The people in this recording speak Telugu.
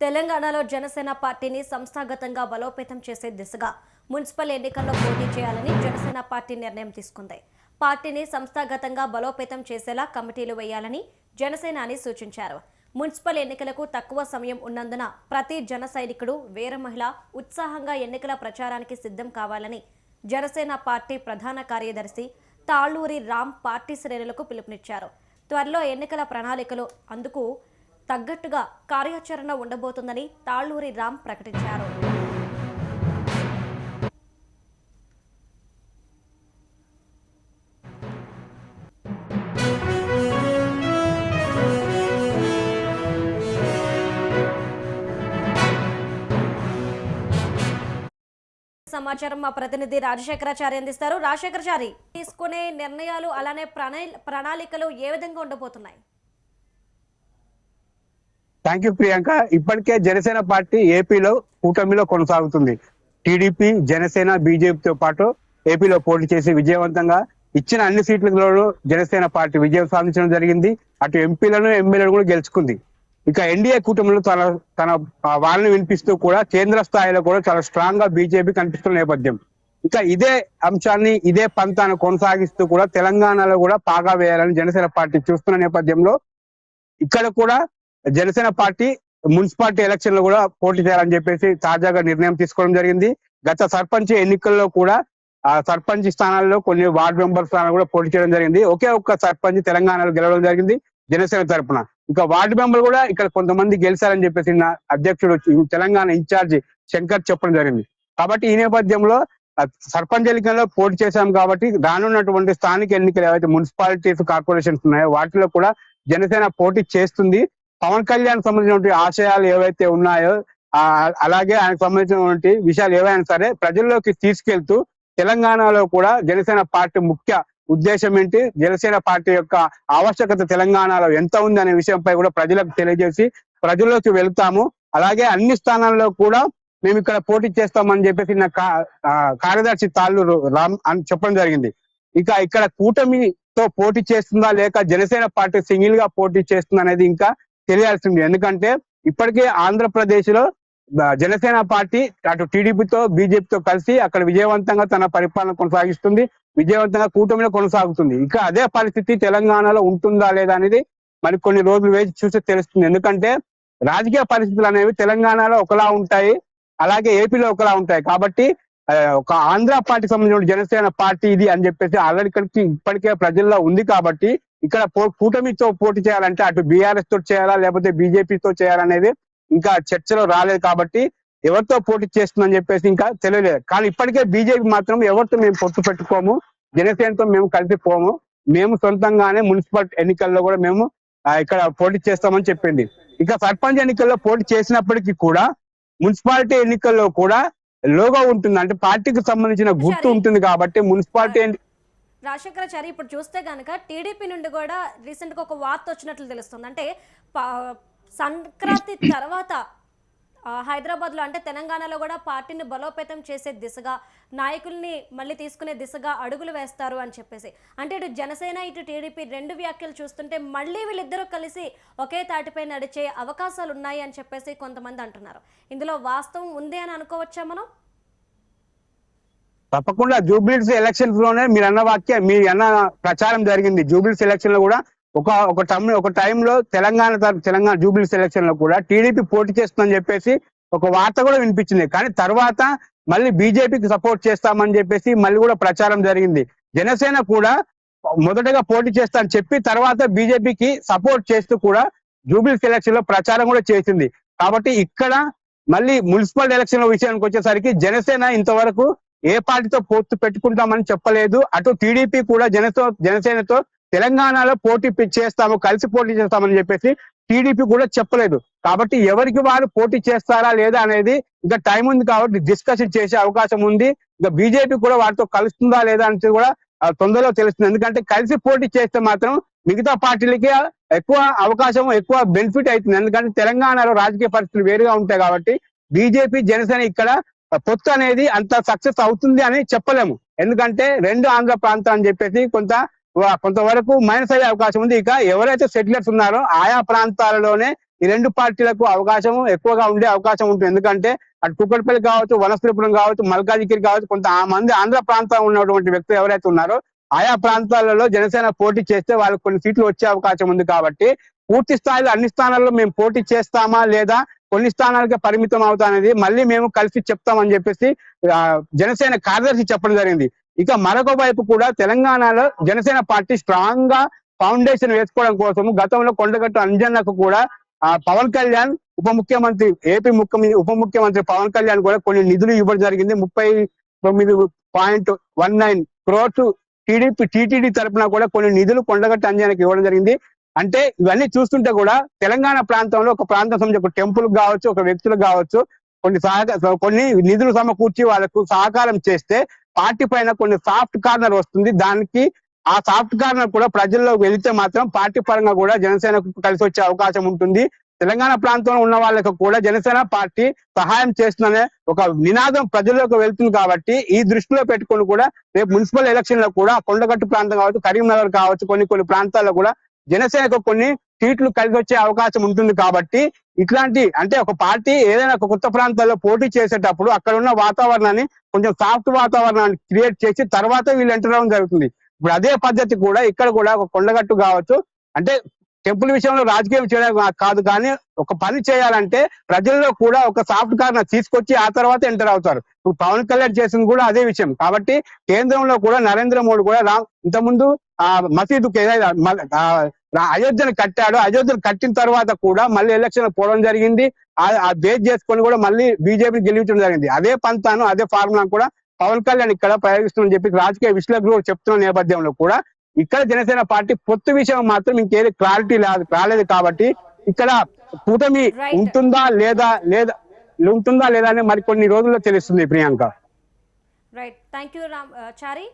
తెలంగాణలో జనసేన పార్టీని సంస్థాగతంగా బలోపేతం చేసే దిశగా మున్సిపల్ ఎన్నికల్లో పోటీ చేయాలని జనసేన పార్టీ నిర్ణయం తీసుకుంది. పార్టీని సంస్థాగతంగా బలోపేతం చేసేలా కమిటీలు వేయాలని జనసేనాని సూచించారు. మున్సిపల్ ఎన్నికలకు తక్కువ సమయం ఉన్నందున ప్రతి జన సైనికుడు వీర మహిళ ఉత్సాహంగా ఎన్నికల ప్రచారానికి సిద్ధం కావాలని జనసేన పార్టీ ప్రధాన కార్యదర్శి తాళ్ళూరి రామ్ పార్టీ శ్రేణులకు పిలుపునిచ్చారు. త్వరలో ఎన్నికల ప్రణాళికలు అందుకు తగ్గట్టుగా కార్యాచరణ ఉండబోతుందని తాళ్ళూరి రామ్ ప్రకటించారు. సమాచారం మా ప్రతినిధి రాజశేఖరాచారి అందిస్తారు. రాజశేఖరాచారి తీసుకునే నిర్ణయాలు అలానే ప్రణాళికలు ఏ విధంగా ఉండబోతున్నాయి? థ్యాంక్ యూ ప్రియాంక ఇప్పటికే జనసేన పార్టీ ఏపీలో కూటమిలో కొనసాగుతుంది. టీడీపీ జనసేన బీజేపీతో పాటు ఏపీలో పోటీ చేసి విజయవంతంగా ఇచ్చిన అన్ని సీట్లలో జనసేన పార్టీ విజయం సాధించడం జరిగింది. అటు ఎంపీలను ఎమ్మెల్యేలను కూడా గెలుచుకుంది. ఇక ఎన్డీఏ కూటమిలో తన తన వాళ్ళని వినిపిస్తూ కూడా కేంద్ర స్థాయిలో కూడా చాలా స్ట్రాంగ్గా బీజేపీ కనిపిస్తున్న నేపథ్యం. ఇంకా ఇదే అంశాన్ని ఇదే పంతాన్ని కొనసాగిస్తూ కూడా తెలంగాణలో కూడా పాగా వేయాలని జనసేన పార్టీ చూస్తున్న నేపథ్యంలో ఇక్కడ కూడా జనసేన పార్టీ మున్సిపాలిటీ ఎలక్షన్లో కూడా పోటీ చేయాలని చెప్పేసి తాజాగా నిర్ణయం తీసుకోవడం జరిగింది. గత సర్పంచ్ ఎన్నికల్లో కూడా ఆ సర్పంచ్ స్థానాల్లో కొన్ని వార్డు మెంబర్ స్థానాలు కూడా పోటీ చేయడం జరిగింది. ఒకే ఒక్క సర్పంచ్ తెలంగాణలో గెలవడం జరిగింది జనసేన తరఫున ఇంకా వార్డు మెంబర్ కూడా ఇక్కడ కొంతమంది గెలిచారని చెప్పేసి నా అధ్యక్షుడు తెలంగాణ ఇన్ఛార్జి శంకర్ చెప్పడం జరిగింది. కాబట్టి ఈ నేపథ్యంలో సర్పంచ్ ఎన్నికల్లో పోటీ చేశాం కాబట్టి రానున్నటువంటి స్థానిక ఎన్నికలు ఏవైతే మున్సిపాలిటీస్ కార్పొరేషన్స్ ఉన్నాయో వాటిలో కూడా జనసేన పోటీ చేస్తుంది. పవన్ కళ్యాణ్ సంబంధించినటువంటి ఆశయాలు ఏవైతే ఉన్నాయో అలాగే ఆయనకు సంబంధించినటువంటి విషయాలు ఏవైనా సరే ప్రజల్లోకి తీసుకెళ్తూ తెలంగాణలో కూడా జనసేన పార్టీ ముఖ్య ఉద్దేశం ఏంటి? జనసేన పార్టీ యొక్క ఆవశ్యకత తెలంగాణలో ఎంత ఉంది అనే విషయంపై కూడా ప్రజలకు తెలియజేసి ప్రజల్లోకి వెళ్తాము. అలాగే అన్ని స్థానాల్లో కూడా మేము ఇక్కడ పోటీ చేస్తామని చెప్పేసి నా కార్యదర్శి తాళ్ళు రామ్ అని చెప్పడం జరిగింది. ఇక ఇక్కడ కూటమితో పోటీ చేస్తుందా లేక జనసేన పార్టీ సింగిల్గా పోటీ చేస్తుందా అనేది ఇంకా తెలియాల్సింది. ఎందుకంటే ఇప్పటికే ఆంధ్రప్రదేశ్లో జనసేన పార్టీ అటు టీడీపీతో బీజేపీతో కలిసి అక్కడ విజయవంతంగా తన పరిపాలన కొనసాగిస్తుంది. విజయవంతంగా కూటమిలో కొనసాగుతుంది. ఇక అదే పరిస్థితి తెలంగాణలో ఉంటుందా లేదా అనేది మరి కొన్ని రోజులు వేచి చూస్తే తెలుస్తుంది. ఎందుకంటే రాజకీయ పరిస్థితులు అనేవి తెలంగాణలో ఒకలా ఉంటాయి. అలాగే ఏపీలో ఒకలా ఉంటాయి. కాబట్టి ఒక ఆంధ్ర పార్టీ సంబంధించిన జనసేన పార్టీ ఇది అని చెప్పేసి ఆల్రెడీ ఇక్కడికి ఇప్పటికే ప్రజల్లో ఉంది కాబట్టి ఇక్కడ కూటమితో పోటీ చేయాలంటే అటు బీఆర్ఎస్తో చేయాలా లేకపోతే బీజేపీతో చేయాలనేది ఇంకా చర్చలో రాలేదు కాబట్టి ఎవరితో పోటీ చేస్తుందని చెప్పేసి ఇంకా తెలియలేదు. కానీ ఇప్పటికే బీజేపీ మాత్రం ఎవరితో మేము పొత్తు పెట్టుకోము జనసేనతో మేము కలిసి పోము మేము సొంతంగానే మున్సిపల్ ఎన్నికల్లో కూడా మేము ఇక్కడ పోటీ చేస్తామని చెప్పింది. ఇక సర్పంచ్ ఎన్నికల్లో పోటీ చేసినప్పటికీ కూడా మున్సిపాలిటీ ఎన్నికల్లో కూడా లోగో ఉంటుంది అంటే పార్టీకి సంబంధించిన గుర్తు ఉంటుంది కాబట్టి మున్సిపాలిటీ రాజశేఖరాచారి ఇప్పుడు చూస్తే కనుక టీడీపీ నుండి కూడా రీసెంట్గా ఒక వార్త వచ్చినట్లు తెలుస్తుంది. అంటే పా- సంక్రాంతి తర్వాత హైదరాబాద్లో అంటే తెలంగాణలో కూడా పార్టీని బలోపేతం చేసే దిశగా నాయకుల్ని మళ్ళీ తీసుకునే దిశగా అడుగులు వేస్తారు అని చెప్పేసి. అంటే ఇటు జనసేన ఇటు టీడీపీ రెండు వ్యాఖ్యలు చూస్తుంటే మళ్ళీ వీళ్ళిద్దరూ కలిసి ఒకే తాటిపై నడిచే అవకాశాలు ఉన్నాయి అని చెప్పేసి కొంతమంది అంటున్నారు. ఇందులో వాస్తవం ఉంది అని అనుకోవచ్చా మనం? తప్పకుండా జూబ్లీస్ ఎలక్షన్స్లోనే మీరు అన్న వాక్య మీ అన్న ప్రచారం జరిగింది. జూబ్లీస్ ఎలక్షన్లో కూడా ఒక ఒక టైం ఒక టైంలో తెలంగాణ తరపు- తెలంగాణ జూబ్లీస్ ఎలక్షన్లో కూడా టీడీపీ పోటీ చేస్తుందని చెప్పేసి ఒక వార్త కూడా వినిపించింది. కానీ తర్వాత మళ్ళీ బీజేపీకి సపోర్ట్ చేస్తామని చెప్పేసి మళ్ళీ కూడా ప్రచారం జరిగింది. జనసేన కూడా మొదటగా పోటీ చేస్తా అని చెప్పి తర్వాత బీజేపీకి సపోర్ట్ చేస్తూ కూడా జూబ్లీస్ ఎలక్షన్లో ప్రచారం కూడా చేసింది. కాబట్టి ఇక్కడ మళ్ళీ మున్సిపల్ ఎలక్షన్ విషయానికి వచ్చేసరికి జనసేన ఇంతవరకు ఏ పార్టీతో పొత్తు పెట్టుకుంటామని చెప్పలేదు. అటు టీడీపీ కూడా జనతో జనసేనతో తెలంగాణలో పోటీ చేస్తాము కలిసి పోటీ చేస్తామని చెప్పేసి టీడీపీ కూడా చెప్పలేదు. కాబట్టి ఎవరికి వారు పోటీ చేస్తారా లేదా అనేది ఇంకా టైం ఉంది కాబట్టి డిస్కషన్ చేసే అవకాశం ఉంది. ఇంకా బీజేపీ కూడా వారితో కలుస్తుందా లేదా అనేది కూడా తొందరలో తెలుస్తుంది. ఎందుకంటే కలిసి పోటీ చేస్తే మాత్రం మిగతా పార్టీలకి ఎక్కువ అవకాశం ఎక్కువ బెనిఫిట్ అవుతుంది. ఎందుకంటే తెలంగాణలో రాజకీయ పరిస్థితులు వేరుగా ఉంటాయి కాబట్టి బీజేపీ జనసేన ఇక్కడ పొత్తు అనేది అంత సక్సెస్ అవుతుంది అని చెప్పలేము. ఎందుకంటే రెండు ఆంధ్ర ప్రాంతం అని చెప్పేసి కొంత కొంతవరకు మైనస్ అయ్యే అవకాశం ఉంది. ఇక ఎవరైతే సెటిలర్స్ ఉన్నారో ఆయా ప్రాంతాలలోనే ఈ రెండు పార్టీలకు అవకాశం ఎక్కువగా ఉండే అవకాశం ఉంటుంది. ఎందుకంటే అటు కుక్కడపల్లి కావచ్చు వనస్థలిపురం కావచ్చు మల్కాజిగిరి కావచ్చు కొంత ఆ మంది ఆంధ్ర ప్రాంతం ఉన్నటువంటి వ్యక్తులు ఎవరైతే ఉన్నారో ఆయా ప్రాంతాలలో జనసేన పోటీ చేస్తే వాళ్ళకి కొన్ని సీట్లు వచ్చే అవకాశం ఉంది కాబట్టి పూర్తి స్థాయిలో అన్ని స్థానాల్లో మేము పోటీ చేస్తామా లేదా కొన్ని స్థానాలకే పరిమితం అవుతా అనేది మళ్ళీ మేము కలిసి చెప్తామని చెప్పేసి జనసేన కార్యదర్శి చెప్పడం జరిగింది. ఇక మరొక వైపు కూడా తెలంగాణలో జనసేన పార్టీ స్ట్రాంగ్గా ఫౌండేషన్ వేసుకోవడం కోసం గతంలో కొండగట్టు అంజన్నకు కూడా ఆ పవన్ కళ్యాణ్ ఉప ముఖ్యమంత్రి ఏపీ ముఖ్య ఉప ముఖ్యమంత్రి పవన్ కళ్యాణ్ కూడా కొన్ని నిధులు ఇవ్వడం జరిగింది. ముప్పై తొమ్మిది point one nine crores TDP TTD తరపున కూడా కొన్ని నిధులు కొండగట్టు అంజనకి ఇవ్వడం జరిగింది. అంటే ఇవన్నీ చూస్తుంటే కూడా తెలంగాణ ప్రాంతంలో ఒక ప్రాంతం సంబంధించి ఒక టెంపుల్ కావచ్చు ఒక వ్యక్తులకు కావచ్చు కొన్ని సహకార కొన్ని నిధులు సమకూర్చి వాళ్ళకు సహకారం చేస్తే పార్టీ పైన కొన్ని సాఫ్ట్ కార్నర్ వస్తుంది. దానికి ఆ సాఫ్ట్ కార్నర్ కూడా ప్రజల్లో వెళితే మాత్రం పార్టీ పరంగా కూడా జనసేనకు కలిసి వచ్చే అవకాశం ఉంటుంది. తెలంగాణ ప్రాంతంలో ఉన్న వాళ్ళకు కూడా జనసేన పార్టీ సహాయం చేస్తుందనే ఒక నినాదం ప్రజల్లోకి వెళ్తుంది కాబట్టి ఈ దృష్టిలో పెట్టుకొని కూడా రేపు మున్సిపల్ ఎలక్షన్లో కూడా కొండగట్టు ప్రాంతం కావచ్చు కరీంనగర్ కావచ్చు కొన్ని కొన్ని ప్రాంతాల్లో కూడా జనసేనకు కొన్ని సీట్లు కలిసి వచ్చే అవకాశం ఉంటుంది కాబట్టి ఇట్లాంటి అంటే ఒక పార్టీ ఏదైనా ఒక కొత్త ప్రాంతాల్లో పోటీ చేసేటప్పుడు అక్కడ ఉన్న వాతావరణాన్ని కొంచెం సాఫ్ట్ వాతావరణాన్ని క్రియేట్ చేసి తర్వాత వీళ్ళు ఎంటర్ అవ్వడం జరుగుతుంది. ఇప్పుడు అదే పద్ధతి కూడా ఇక్కడ కూడా ఒక కొండగట్టు కావచ్చు. అంటే టెంపుల్ విషయంలో రాజకీయం చేయడం కాదు కానీ ఒక పని చేయాలంటే ప్రజల్లో కూడా ఒక సాఫ్ట్ కార్నర్ తీసుకొచ్చి ఆ తర్వాత ఎంటర్ అవుతారు. ఇప్పుడు పవన్ కళ్యాణ్ చేసింది కూడా అదే విషయం. కాబట్టి కేంద్రంలో కూడా నరేంద్ర మోడీ కూడా రా ఇంతకుముందు ఆ మసీదుకి ఏదైనా అయోధ్యను కట్టాడు. అయోధ్యను కట్టిన తర్వాత కూడా మళ్ళీ ఎలక్షన్ పోవడం జరిగింది. ఆ- బేస్ చేసుకొని కూడా మళ్ళీ బీజేపీ గెలిపించడం జరిగింది. అదే పంతాను అదే ఫార్ములా కూడా పవన్ కళ్యాణ్ ఇక్కడ ప్రయోగిస్తుందని చెప్పి రాజకీయ విశ్లేషకులు చెప్తున్న నేపథ్యంలో కూడా ఇక్కడ జనసేన పార్టీ పొత్తు విషయం మాత్రం ఇంకేది క్లారిటీ లేదు రాలేదు కాబట్టి ఇక్కడ కూటమి. ఉంటుందా లేదా లేదా ఉంటుందా లేదా అని మరి కొన్ని రోజుల్లో తెలుస్తుంది Priyanka. Right thank you Ram Chari